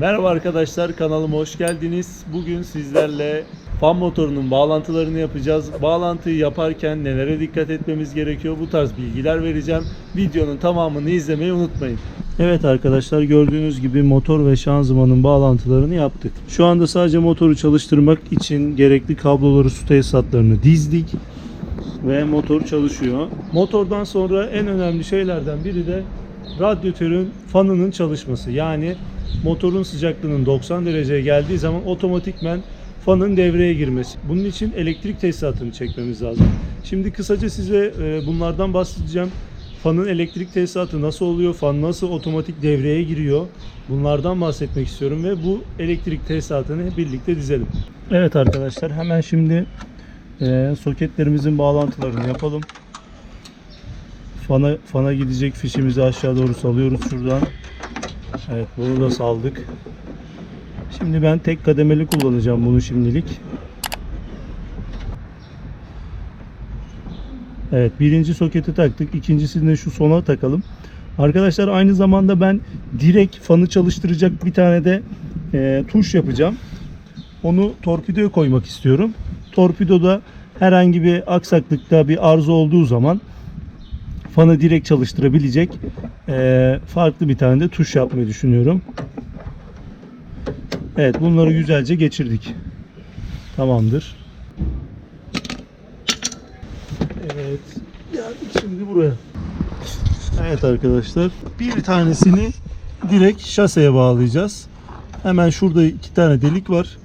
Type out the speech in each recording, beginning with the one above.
Merhaba arkadaşlar kanalıma hoş geldiniz. Bugün sizlerle fan motorunun bağlantılarını yapacağız. Bağlantıyı yaparken nelere dikkat etmemiz gerekiyor bu tarz bilgiler vereceğim. Videonun tamamını izlemeyi unutmayın. Evet arkadaşlar gördüğünüz gibi motor ve şanzımanın bağlantılarını yaptık. Şu anda sadece motoru çalıştırmak için gerekli kabloları su tesisatlarını dizdik ve motor çalışıyor. Motordan sonra en önemli şeylerden biri de radyatörün fanının çalışması. Yani motorun sıcaklığının 90 dereceye geldiği zaman otomatikmen fanın devreye girmesi. Bunun için elektrik tesisatını çekmemiz lazım. Şimdi kısaca size e, bunlardan bahsedeceğim. Fanın elektrik tesisatı nasıl oluyor? Fan nasıl otomatik devreye giriyor? Bunlardan bahsetmek istiyorum ve bu elektrik tesisatını birlikte dizelim. Evet arkadaşlar hemen şimdi e, soketlerimizin bağlantılarını yapalım. Fana, fana gidecek fişimizi aşağı doğru salıyoruz şuradan. Evet bunu da saldık. Şimdi ben tek kademeli kullanacağım bunu şimdilik. Evet birinci soketi taktık. İkincisini de şu sona takalım. Arkadaşlar aynı zamanda ben direkt fanı çalıştıracak bir tane de e, tuş yapacağım. Onu torpidoya koymak istiyorum. Torpidoda herhangi bir aksaklıkta bir arıza olduğu zaman fanı direkt çalıştırabilecek e, farklı bir tane de tuş yapmayı düşünüyorum. Evet bunları güzelce geçirdik. Tamamdır. Evet. Geldik şimdi buraya. Evet arkadaşlar. Bir tanesini direkt şaseye bağlayacağız. Hemen şurada iki tane delik var.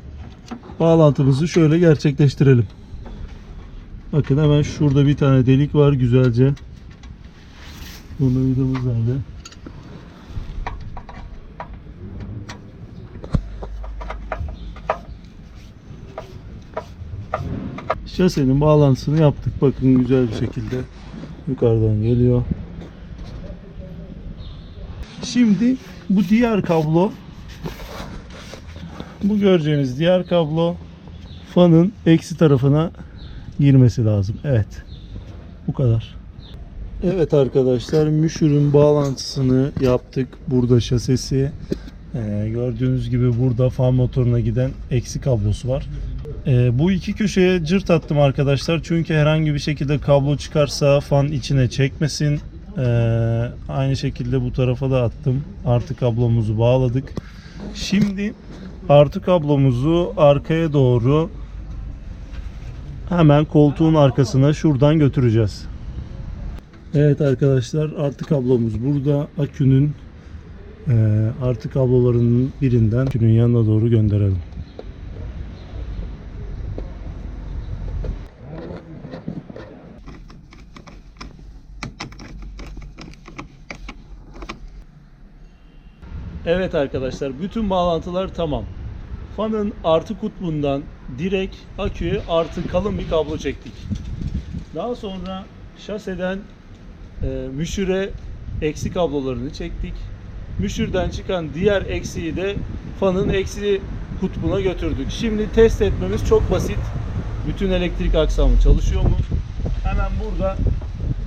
Bağlantımızı şöyle gerçekleştirelim. Bakın hemen şurada bir tane delik var güzelce. Bunu vidamız nerede? Şasenin bağlantısını yaptık. Bakın güzel bir şekilde yukarıdan geliyor. Şimdi bu diğer kablo bu göreceğiniz diğer kablo fanın eksi tarafına girmesi lazım. Evet. Bu kadar. Evet arkadaşlar müşürün bağlantısını yaptık. Burada şasesi. Ee, gördüğünüz gibi burada fan motoruna giden eksi kablosu var. Ee, bu iki köşeye cırt attım arkadaşlar. Çünkü herhangi bir şekilde kablo çıkarsa fan içine çekmesin. Ee, aynı şekilde bu tarafa da attım. Artı kablomuzu bağladık. Şimdi artı kablomuzu arkaya doğru hemen koltuğun arkasına şuradan götüreceğiz. Evet arkadaşlar artı kablomuz burada. Akünün e, artı kablolarının birinden akünün yanına doğru gönderelim. Evet arkadaşlar bütün bağlantılar tamam. Fanın artı kutbundan direkt aküye artı kalın bir kablo çektik. Daha sonra şaseden e, müşüre eksi kablolarını çektik. Müşürden çıkan diğer eksiği de fanın eksi kutbuna götürdük. Şimdi test etmemiz çok basit. Bütün elektrik aksamı çalışıyor mu? Hemen burada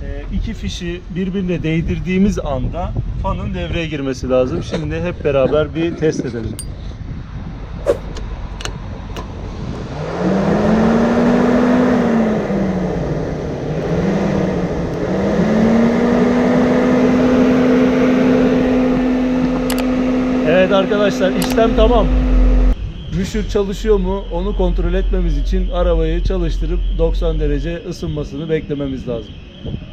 e, iki fişi birbirine değdirdiğimiz anda fanın devreye girmesi lazım. Şimdi hep beraber bir test edelim. Evet arkadaşlar işlem tamam. Müşür çalışıyor mu onu kontrol etmemiz için arabayı çalıştırıp 90 derece ısınmasını beklememiz lazım.